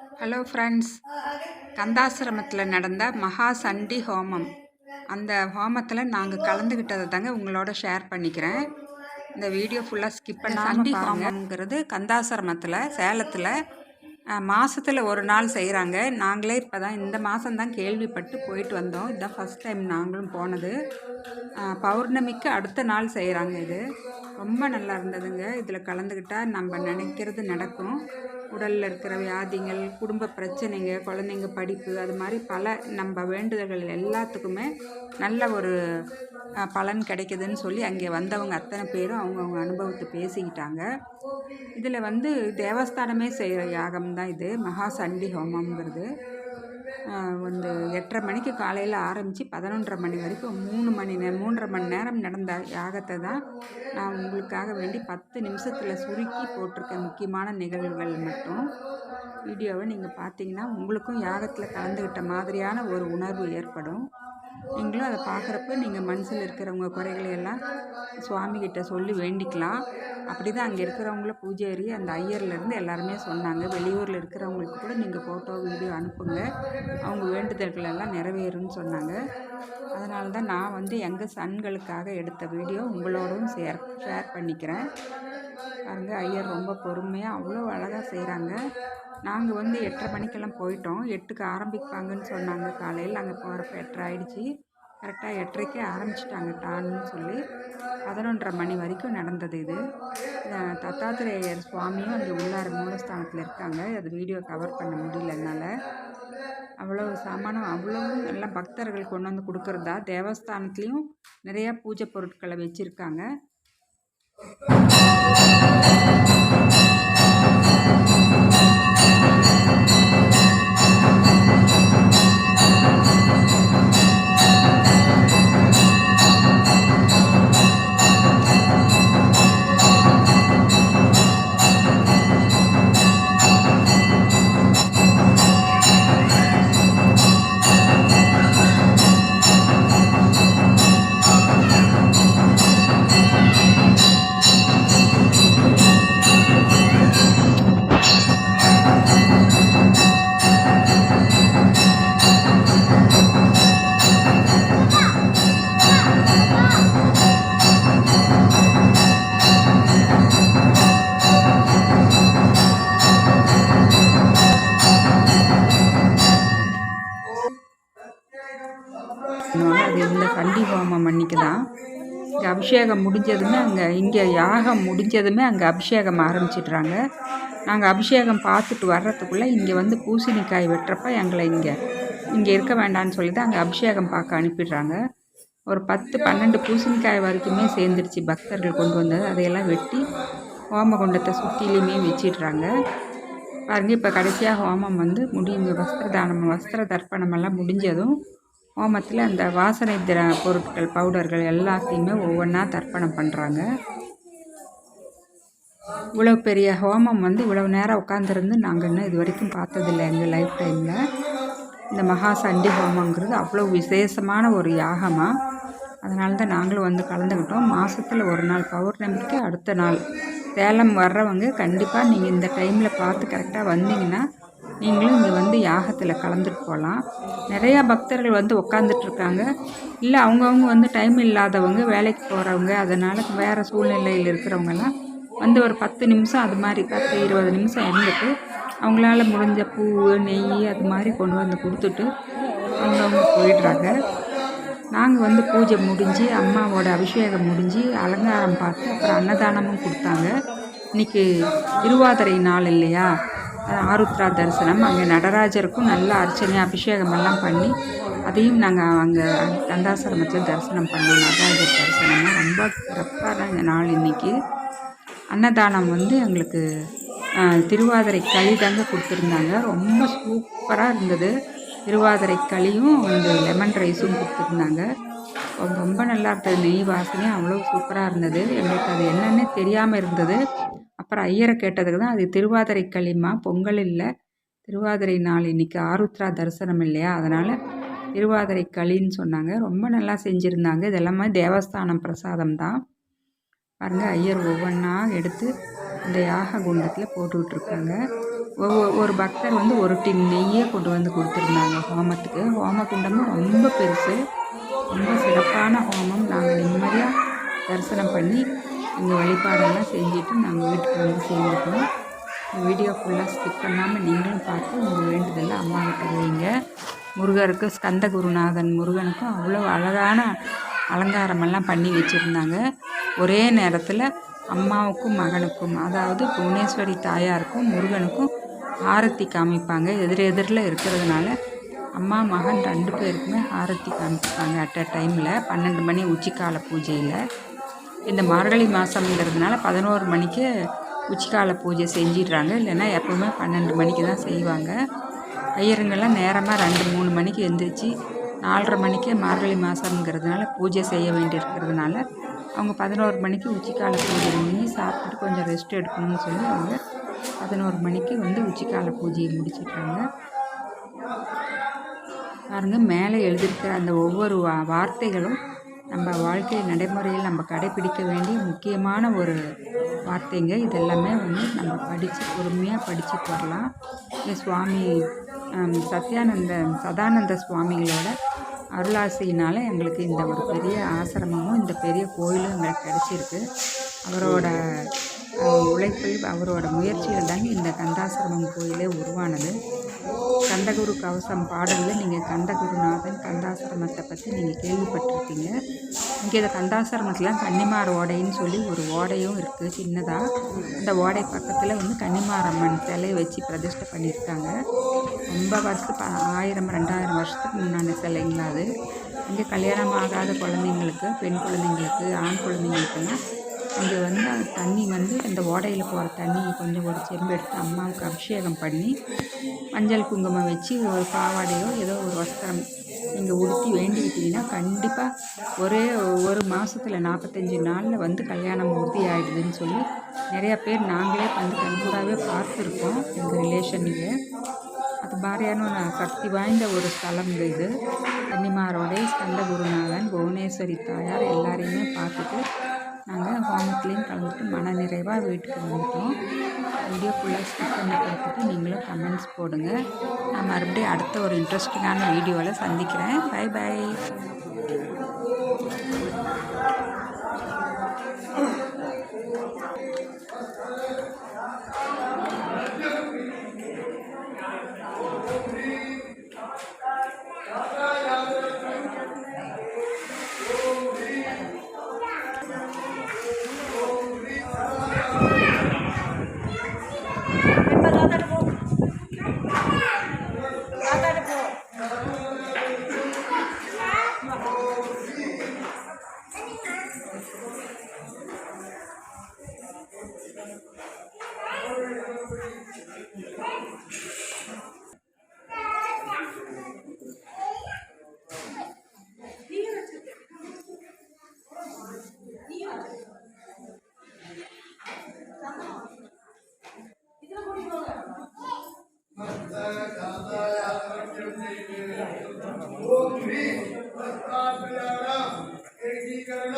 Hello friends கந்தாசிரமத்தில் நடந்த மகா சண்டி ஹோமம். அந்த ஹோமத்தில் நாங்கள் கலந்துக்கிட்டதை தாங்க உங்களோட ஷேர் பண்ணிக்கிறேன். இந்த வீடியோ ஃபுல்லாக ஸ்கிப் பண்ண சண்டி ஹோமம்ங்கிறது கந்தாசிரமத்தில் சேலத்தில் மாதத்தில் ஒரு நாள் செய்கிறாங்க நாங்களே இப்போ தான் இந்த மாதம்தான் கேள்விப்பட்டு போயிட்டு வந்தோம். இதுதான் ஃபஸ்ட் டைம் நாங்களும் போனது. பௌர்ணமிக்கு அடுத்த நாள் செய்கிறாங்க இது. ரொம்ப நல்லா இருந்ததுங்க. இதில் கலந்துக்கிட்டால் நம்ம நினைக்கிறது நடக்கும். உடலில் இருக்கிற வியாதிகள் குடும்ப பிரச்சனைங்க குழந்தைங்க படிப்பு அது மாதிரி பல நம்ம வேண்டுதல்கள் எல்லாத்துக்குமே நல்ல ஒரு பலன் கிடைக்குதுன்னு சொல்லி அங்கே வந்தவங்க அத்தனை பேரும் அவங்கவுங்க அனுபவத்தை பேசிக்கிட்டாங்க. இதில் வந்து தேவஸ்தானமே செய்கிற யாகம் தான் இது. மகா சண்டி ஹோமம்ங்கிறது. வந்து எட்டரை மணிக்கு காலையில் ஆரம்பித்து பதினொன்றரை மணி வரைக்கும் மூணு மணி நே மூன்றரை மணி நேரம் நடந்த யாகத்தை தான் நான் உங்களுக்காக வேண்டி பத்து நிமிஷத்தில் சுருக்கி போட்டிருக்கேன். முக்கியமான நிகழ்வுகள் மட்டும். வீடியோவை நீங்கள் பார்த்தீங்கன்னா உங்களுக்கும் யாகத்தில் கலந்துக்கிட்ட மாதிரியான ஒரு உணர்வு ஏற்படும். நீங்களும் அதை பார்க்குறப்ப நீங்கள் மனசில் இருக்கிறவங்க குறைகளை எல்லாம் சுவாமிகிட்ட சொல்லி வேண்டிக்கலாம். அப்படி தான் அங்கே இருக்கிறவங்கள பூஜாரி அந்த ஐயர்லேருந்து எல்லாருமே சொன்னாங்க. வெளியூரில் இருக்கிறவங்களுக்கு கூட நீங்கள் ஃபோட்டோ வீடியோ அனுப்புங்க. அவங்க வேண்டுதல்கள் எல்லாம் நிறைவேறும்னு சொன்னாங்க. அதனால தான் நான் வந்து எங்கள் சன்களுக்காக எடுத்த வீடியோ உங்களோடவும் ஷேர் ஷேர் பண்ணிக்கிறேன். பாருங்கள் ஐயர் ரொம்ப பொறுமையாக அவ்வளோ அழகாக செய்கிறாங்க. நாங்கள் வந்து எட்டரை மணிக்கெல்லாம் போயிட்டோம். எட்டுக்கு ஆரம்பிப்பாங்கன்னு சொன்னாங்க. காலையில் அங்கே போகிறப்ப எட்டரை ஆயிடுச்சு. கரெக்டாக எட்டரைக்கே ஆரம்பிச்சிட்டாங்க டான்னு சொல்லி. பதினொன்றரை மணி வரைக்கும் நடந்தது இது. தத்தாத்திரேயர் சுவாமியும் அங்கே உள்ளார மூலஸ்தானத்தில் இருக்காங்க. அது வீடியோ கவர் பண்ண முடியல என்னால். அவ்வளோ சாமானம் அவ்வளோ எல்லாம் பக்தர்கள் கொண்டு வந்து கொடுக்குறதா? தேவஸ்தானத்துலேயும் நிறையா பூஜை பொருட்களை வச்சுருக்காங்க. பண்ணுவாங்க அது இந்த சண்டி ஹோமம் அன்னைக்கு தான் இங்கே அபிஷேகம் முடிஞ்சதுமே அங்கே இங்கே யாகம் முடிஞ்சதுமே அங்கே அபிஷேகம் ஆரம்பிச்சிடுறாங்க. நாங்கள் அபிஷேகம் பார்த்துட்டு வர்றதுக்குள்ளே இங்கே வந்து பூசணிக்காய் வெட்டுறப்ப எங்களை இங்கே இங்கே இருக்க வேண்டாம்னு சொல்லி தான் அங்கே அபிஷேகம் பார்க்க அனுப்பிடுறாங்க. ஒரு பத்து பன்னெண்டு பூசணிக்காய் வரைக்குமே சேர்ந்துருச்சு பக்தர்கள் கொண்டு வந்தது. அதையெல்லாம் வெட்டி ஹோமகுண்டத்தை சுற்றிலையுமே வச்சிடுறாங்க. பாருங்கள் இப்போ கடைசியாக ஹோமம் வந்து முடியும் வஸ்திர தானம் வஸ்திர தர்ப்பணம் எல்லாம் முடிஞ்சதும் ஹோமத்தில் அந்த வாசனை திர பொருட்கள் பவுடர்கள் எல்லாத்தையுமே ஒவ்வொன்றா தர்ப்பணம் பண்ணுறாங்க இவ்வளோ பெரிய ஹோமம் வந்து இவ்வளோ நேரம் உட்காந்துருந்து நாங்கள் இன்னும் இது வரைக்கும் பார்த்ததில்ல எங்கள் லைஃப் டைமில் இந்த மகா சண்டி ஹோமங்கிறது அவ்வளோ விசேஷமான ஒரு யாகமாக அதனால தான் நாங்களும் வந்து கலந்துக்கிட்டோம். மாதத்தில் ஒரு நாள் பௌர்ணமிக்கு அடுத்த நாள். சேலம் வர்றவங்க கண்டிப்பாக நீங்கள் இந்த டைமில் பார்த்து கரெக்டாக வந்தீங்கன்னா நீங்களும் இங்கே வந்து யாகத்தில் கலந்துட்டு போகலாம் நிறையா பக்தர்கள் வந்து உட்காந்துட்டு இருக்காங்க இல்லை அவங்கவுங்க வந்து டைம் இல்லாதவங்க வேலைக்கு போகிறவங்க அதனால் வேறு சூழ்நிலையில் இருக்கிறவங்கெல்லாம் வந்து ஒரு பத்து நிமிஷம் அது மாதிரி பத்து இருபது நிமிஷம் இருந்துட்டு அவங்களால முடிஞ்ச பூ நெய் அது மாதிரி கொண்டு வந்து கொடுத்துட்டு அவங்கவுங்க போயிடுறாங்க. நாங்கள் வந்து பூஜை முடிஞ்சு அம்மாவோட அபிஷேகம் முடிஞ்சு அலங்காரம் பார்த்து அப்புறம் அன்னதானமும் கொடுத்தாங்க. இன்னைக்கு திருவாதிரை நாள் இல்லையா? ஆருத்ரா தரிசனம். அங்கே நடராஜருக்கும் நல்ல அர்ச்சனை அபிஷேகமெல்லாம் பண்ணி அதையும் நாங்கள் அங்கே தண்டாசிரமத்தில் தரிசனம் பண்ணோம். நடராஜர் தரிசனம் ரொம்ப சிறப்பான நாள் இன்றைக்கி அன்னதானம் வந்து எங்களுக்கு திருவாதிரை களி தாங்க கொடுத்துருந்தாங்க. ரொம்ப சூப்பராக இருந்தது. திருவாதிரை களியும் இந்த லெமன் ரைஸும் கொடுத்துருந்தாங்க. ரொம்ப நல்லா இருந்தது. நெய் வாசனையும் அவ்வளோ சூப்பராக இருந்தது. எங்களுக்கு அது என்னன்னே தெரியாமல் இருந்தது. அப்புறம் ஐயரை கேட்டதுக்கு தான் அது திருவாதிரை களிமா பொங்கல் இல்லை. திருவாதிரை நாள் இன்னைக்கு ஆருத்ரா தரிசனம் இல்லையா? அதனால் திருவாதிரை களின்னு சொன்னாங்க. ரொம்ப நல்லா செஞ்சுருந்தாங்க. இதெல்லாமே தேவஸ்தானம் பிரசாதம் தான். பாருங்கள் ஐயர் ஒவ்வொன்றா எடுத்து இந்த யாக குண்டத்தில் போட்டுக்கிட்டுருக்காங்க. ஒவ்வொரு ஒரு பக்தர் வந்து ஒரு டின் நெய்யே கொண்டு வந்து கொடுத்துருந்தாங்க ஹோமத்துக்கு. ஹோம குண்டமும் ரொம்ப பெருசு. ரொம்ப சிறப்பான ஹோமம். நாங்கள் நிம்மதியாக தரிசனம் பண்ணி இந்த வழிபாடெல்லாம் செஞ்சுட்டு நாங்கள் வீட்டுக்கு வந்து சேர்ந்துட்டோம் வீடியோ ஃபுல்லாக ஸ்கிப் பண்ணாமல் நீங்களும் பார்த்து உங்கள் வேண்டுதலில் அம்மா வைங்க. முருகருக்கு ஸ்கந்த குருநாதன் முருகனுக்கும் அவ்வளோ அழகான அலங்காரமெல்லாம் பண்ணி வச்சுருந்தாங்க. ஒரே நேரத்தில் அம்மாவுக்கும் மகனுக்கும் அதாவது புவனேஸ்வரி தாயாருக்கும் முருகனுக்கும் ஆரத்தி காமிப்பாங்க. எதிர் எதிரில் இருக்கிறதுனால அம்மா மகன் ரெண்டு பேருக்குமே ஆரத்தி காமிப்பாங்க. அட் அ டைமில் பன்னெண்டு மணி உச்சிக்கால பூஜையில். இந்த மார்கழி மாதம்ங்கிறதுனால பதினோரு மணிக்கு உச்சிக்கால பூஜை செஞ்சிடுறாங்க. இல்லைன்னா எப்போவுமே பன்னெண்டு மணிக்கு தான் செய்வாங்க. ஐயருங்கெல்லாம் நேரமாக ரெண்டு மூணு மணிக்கு எழுந்திரிச்சு நாலரை மணிக்கே மார்கழி மாதம்ங்கிறதுனால பூஜை செய்ய வேண்டியிருக்கிறதுனால அவங்க பதினோரு மணிக்கு உச்சிக்கால பூஜை பண்ணி சாப்பிட்டுட்டு கொஞ்சம் ரெஸ்ட் எடுக்கணும்னு சொல்லி அவங்க பதினோரு மணிக்கு வந்து உச்சிக்கால பூஜையை முடிச்சிட்டாங்க பாருங்கள் மேலே எழுதியிருக்கிற அந்த ஒவ்வொரு வா வார்த்தைகளும் நம்ம வாழ்க்கை நடைமுறையில் நம்ம கடைப்பிடிக்க வேண்டிய முக்கியமான ஒரு வார்த்தைங்க. இதெல்லாமே வந்து நம்ம படித்து பொறுமையாக படிச்சுட்டு வரலாம் இந்த சுவாமி சத்யானந்த சதானந்த சுவாமிகளோட அருளாசினால் எங்களுக்கு இந்த ஒரு பெரிய ஆசிரமமும் இந்த பெரிய கோயிலும் எங்களுக்கு கிடச்சிருக்கு. அவரோட உழைப்பில் அவரோட முயற்சியில் தாங்க இந்த கந்தாசிரமம் கோயிலே உருவானது. கந்தகுரு கவசம் பாடலில் நீங்கள் கந்தகுருநாதன் கந்தாசிரமத்தை பற்றி நீங்கள் கேள்விப்பட்டிருப்பீங்க. இங்கே இந்த கந்தாசிரமத்தில் கன்னிமார் ஓடைன்னு சொல்லி ஒரு ஓடையும் இருக்குது சின்னதாக அந்த ஓடை பக்கத்தில் வந்து கன்னிமாரம்மன் சிலையை வச்சு பிரதிஷ்டை பண்ணியிருக்காங்க ரொம்ப வருஷத்து ஆயிரம் ரெண்டாயிரம் வருஷத்துக்கு முன்னாடி சிலைங்களா அது. இங்கே கல்யாணம் ஆகாத குழந்தைங்களுக்கு பெண் குழந்தைங்களுக்கு ஆண் குழந்தைங்களுக்குலாம் இங்கே வந்து அந்த தண்ணி வந்து அந்த ஓடையில் போகிற தண்ணி கொஞ்சம் ஒரு செம்பு எடுத்து அம்மாவுக்கு அபிஷேகம் பண்ணி மஞ்சள் குங்குமம் வச்சு ஒரு பாவாடையோ ஏதோ ஒரு வஸ்திரம் நீங்கள் உடுத்தி வேண்டிக்கிட்டிங்கன்னா கண்டிப்பாக ஒரே ஒரு மாதத்தில் நாற்பத்தஞ்சு நாளில் வந்து கல்யாணம் உறுதி ஆகிடுதுன்னு சொல்லி நிறையா பேர் நாங்களே வந்து கண்கூடாகவே பார்த்துருக்கோம் எங்கள் ரிலேஷனுக்கு அது மாதிரியான சக்தி வாய்ந்த ஒரு ஸ்தலம் இது. கன்னிமாரோடைய ஸ்கந்த குருநாதன் புவனேஸ்வரி தாயார் எல்லாரையுமே பார்த்துட்டு நாங்கள் ஹோமத்துலேயும் கலந்துட்டு மன நிறைவாக வீட்டுக்கு வந்துட்டோம். வீடியோ ஃபுல்லாக ஸ்கிப் பண்ணி பார்த்துட்டு நீங்களும் கமெண்ட்ஸ் போடுங்க. நான் மறுபடியும் அடுத்த ஒரு இன்ட்ரெஸ்டிங்கான வீடியோவில் சந்திக்கிறேன். பை பை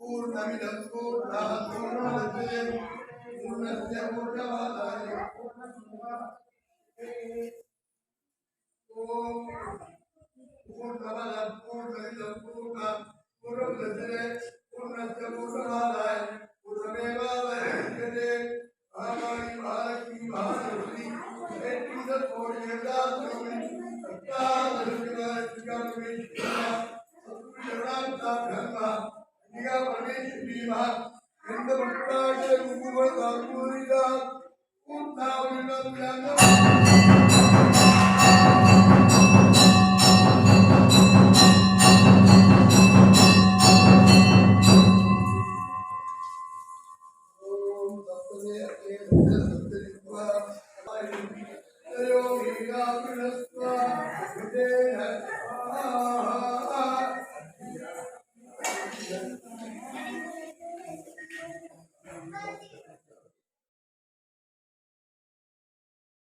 पूर्णमिदं पूर्णात् पूर्णमादाय पूर्णस्य पूर्णमादाय ॐ पूर्णमदं पूर्णमिदं पूर्णात् पूर्णमुदच्यते पूर्णस्य पूर्णमादाय पूर्णमेवावशिष्यते भगवान् भारती भारती सत्ता धर्मा எந்த மக்களாக உங்கள் தர்மூரிதா உத்தாவிடம் ஓம் தப்பதே அத்தே சத்தரித்வா Thank you.